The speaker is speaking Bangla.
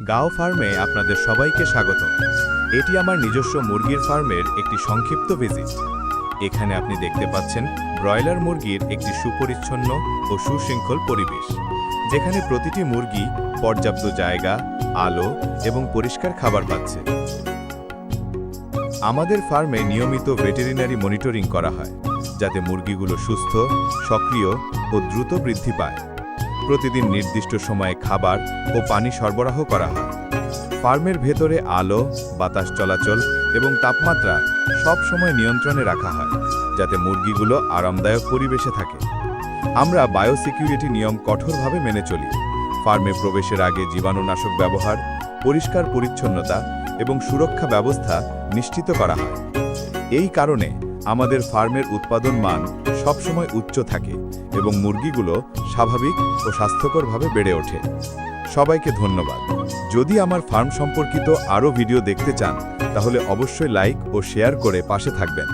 গাও ফার্মে আপনাদের সবাইকে স্বাগত। এটি আমার নিজস্ব মুরগির ফার্মের একটি সংক্ষিপ্ত ভিজিট এখানে আপনি দেখতে পাচ্ছেন ব্রয়লার মুরগির একটি সুপরিচ্ছন্ন ও সুশৃঙ্খল পরিবেশ, যেখানে প্রতিটি মুরগি পর্যাপ্ত জায়গা, আলো এবং পরিষ্কার খাবার পাচ্ছে। আমাদের ফার্মে নিয়মিত ভেটেরিনারি মনিটরিং করা হয়, যাতে মুরগিগুলো সুস্থ, সক্রিয় ও দ্রুত বৃদ্ধি পায়। প্রতিদিন নির্দিষ্ট সময়ে খাবার ও পানি সরবরাহ করা হয়। ফার্মের ভেতরে আলো, বাতাস চলাচল এবং তাপমাত্রা সব সময় নিয়ন্ত্রণে রাখা হয়, যাতে মুরগিগুলো আরামদায়ক পরিবেশে থাকে। আমরা বায়োসিকিউরিটি নিয়ম কঠোরভাবে মেনে চলি। ফার্মে প্রবেশের আগে জীবাণুনাশক ব্যবহার, পরিষ্কার পরিচ্ছন্নতা এবং সুরক্ষা ব্যবস্থা নিশ্চিত করা হয়। এই কারণে আমাদের ফার্মের উৎপাদন মান সবসময় উচ্চ থাকে এবং মুরগিগুলো স্বাভাবিক ও স্বাস্থ্যকরভাবে বেড়ে ওঠে। সবাইকে ধন্যবাদ। যদি আমার ফার্ম সম্পর্কিত আরও ভিডিও দেখতে চান, তাহলে অবশ্যই লাইক ও শেয়ার করে পাশে থাকবেন।